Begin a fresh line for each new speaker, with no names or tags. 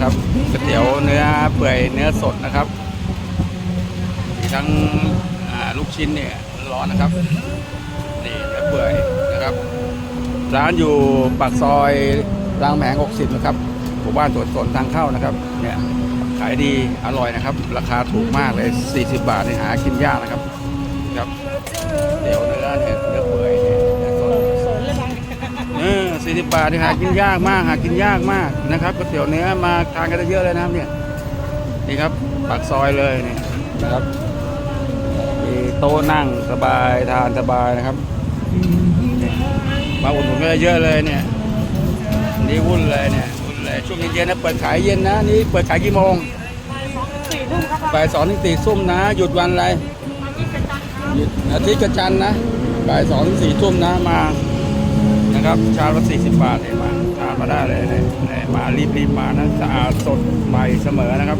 นะครับก๋วยเตี๋ยวเนื้อเปื่อยเนื้อสดนะครับมีทั้งลูกชิ้นเนี่ยร้อนนะครับนี่เนื้อเปื่อยนะครับ ร้านอยู่ปากซอยรามแหง60นะครับหมู่บ้านสวนสนทางเข้านะครับเนี่ยขายดีอร่อยนะครับ ราคาถูกมากเลย 40 บาทนี่หากินยากนะครับครับเดี๋ยวเนื้อเนี่ยเนื้อเปื่อย สิ
บ
บาทนี่หากินยากมาก หากินยากมากนะครับก๋วยเตี๋ยวเนื้อมาทานกันได้เยอะเลยนะครับเนี่ยนี่ครับปากซอยเลยนี่นะครับมีโต๊ะนั่งสบายทานสบายนะครับมาอุ่นผมก็เยอะเลยเนี่ยนี่วุ่นเลยเนี่ยวุ่นเลยช่วงเย็นๆนะเปิดขายเย็นนะนี่เปิดขายกี่โมง
บ่า
ยสองถึงสี่ทุ่มนะ หยุดวันอะไรอาทิตย์กระจันนะบ่ายสองถึงสี่ทุ่มนะมา นะครับ ชามละ40 บาทเลยมาทานมาได้เลยเนี่ยเนี่ยมารีบๆมานะสะอาดสดใหม่เสมอนะครับ